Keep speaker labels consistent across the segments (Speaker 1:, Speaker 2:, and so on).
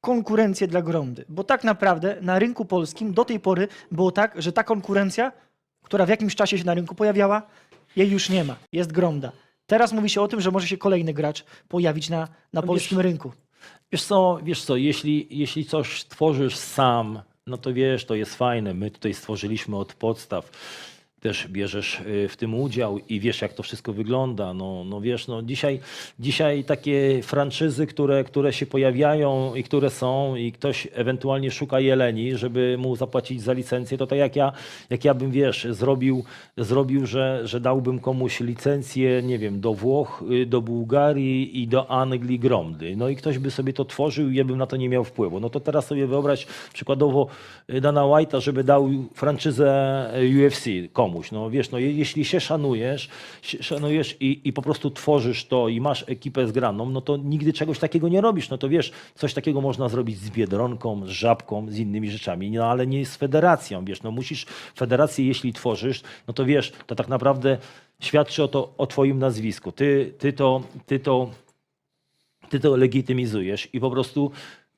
Speaker 1: konkurencję dla Gromdy. Bo tak naprawdę na rynku polskim do tej pory było tak, że ta konkurencja, która w jakimś czasie się na rynku pojawiała, jej już nie ma. Jest Gromda. Teraz mówi się o tym, że może się kolejny gracz pojawić na, na
Speaker 2: No
Speaker 1: polskim rynku.
Speaker 2: Wiesz co, wiesz co, jeśli, jeśli coś tworzysz sam, no to wiesz, to jest fajne. My tutaj stworzyliśmy od podstaw. Też bierzesz y, w tym udział i wiesz, jak to wszystko wygląda. No, no wiesz, no dzisiaj, dzisiaj takie franczyzy, które, które się pojawiają i które są, i ktoś ewentualnie szuka jeleni, żeby mu zapłacić za licencję, to tak jak ja, jak ja bym, wiesz, zrobił, zrobił że, że dałbym komuś licencję, nie wiem, do Włoch, y, do Bułgarii i do Anglii Gromdy. No i ktoś by sobie to tworzył i ja bym na to nie miał wpływu. No to teraz sobie wyobraź przykładowo Dana White'a, żeby dał franczyzę y, UFC komuś. No wiesz, no je- jeśli się szanujesz, się szanujesz i, i po prostu tworzysz to i masz ekipę zgraną, no to nigdy czegoś takiego nie robisz. No to wiesz, coś takiego można zrobić z Biedronką, z Żabką, z innymi rzeczami, no ale nie z federacją, wiesz, no musisz federację, jeśli tworzysz, no to wiesz, to tak naprawdę świadczy o to, o twoim nazwisku. Ty, ty to, ty to ty to legitymizujesz i po prostu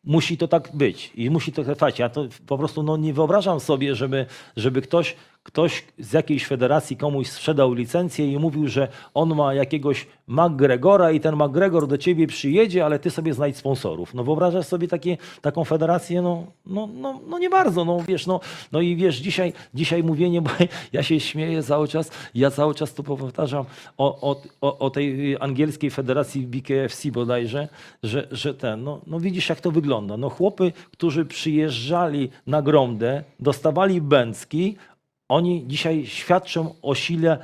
Speaker 2: musi to tak być i musi to trwać. Ja to po prostu no, nie wyobrażam sobie, żeby, żeby ktoś, ktoś z jakiejś federacji komuś sprzedał licencję i mówił, że on ma jakiegoś McGregora i ten McGregor do ciebie przyjedzie, ale ty sobie znajdź sponsorów. No wyobrażasz sobie takie, taką federację? No, no, no, no nie bardzo, no wiesz, no, no i wiesz, dzisiaj, dzisiaj mówienie, bo ja się śmieję cały czas, ja cały czas to powtarzam o, o, o, o tej angielskiej federacji BKFC bodajże, że, że ten, no, no widzisz jak to wygląda. No chłopy, którzy przyjeżdżali na Gromdę, dostawali bęcki, oni dzisiaj świadczą o sile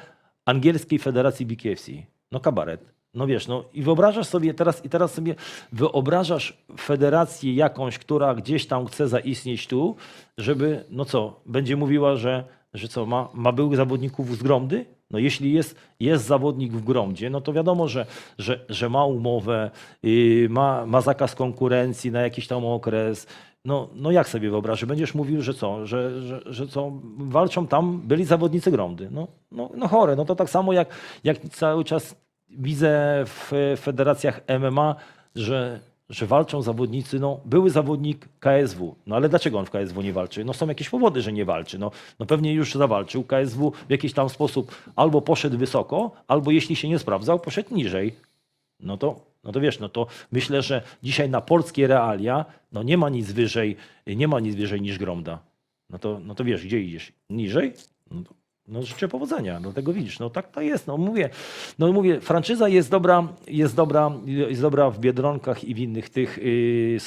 Speaker 2: angielskiej federacji BKFC. No kabaret. No wiesz, no i wyobrażasz sobie teraz, i teraz sobie wyobrażasz federację jakąś, która gdzieś tam chce zaistnieć tu, żeby, no co, będzie mówiła, że, że co, ma, ma byłych zawodników z Gromdy? No jeśli jest, jest zawodnik w Gromdzie, no to wiadomo, że, że, że ma umowę, yy, ma, ma zakaz konkurencji na jakiś tam okres. No, no jak sobie wyobrażasz? Będziesz mówił, że co, że, że, że co, walczą tam, byli zawodnicy Gromdy. No, no, no chore, no to tak samo jak, jak cały czas widzę w federacjach MMA, że, że walczą zawodnicy, no były zawodnik KSW, no ale dlaczego on w KSW nie walczy? No są jakieś powody, że nie walczy, no, no pewnie już zawalczył, KSW w jakiś tam sposób albo poszedł wysoko, albo jeśli się nie sprawdzał, poszedł niżej. No to, no to wiesz, no to myślę, że dzisiaj na polskie realia no nie ma nic wyżej, nie ma nic wyżej niż Gromda. No to, no to wiesz, gdzie idziesz? Niżej? No, to, no życzę powodzenia, no tego widzisz, no tak to jest, no mówię, no mówię, franczyza jest dobra, jest dobra, jest dobra w Biedronkach i w innych tych yy,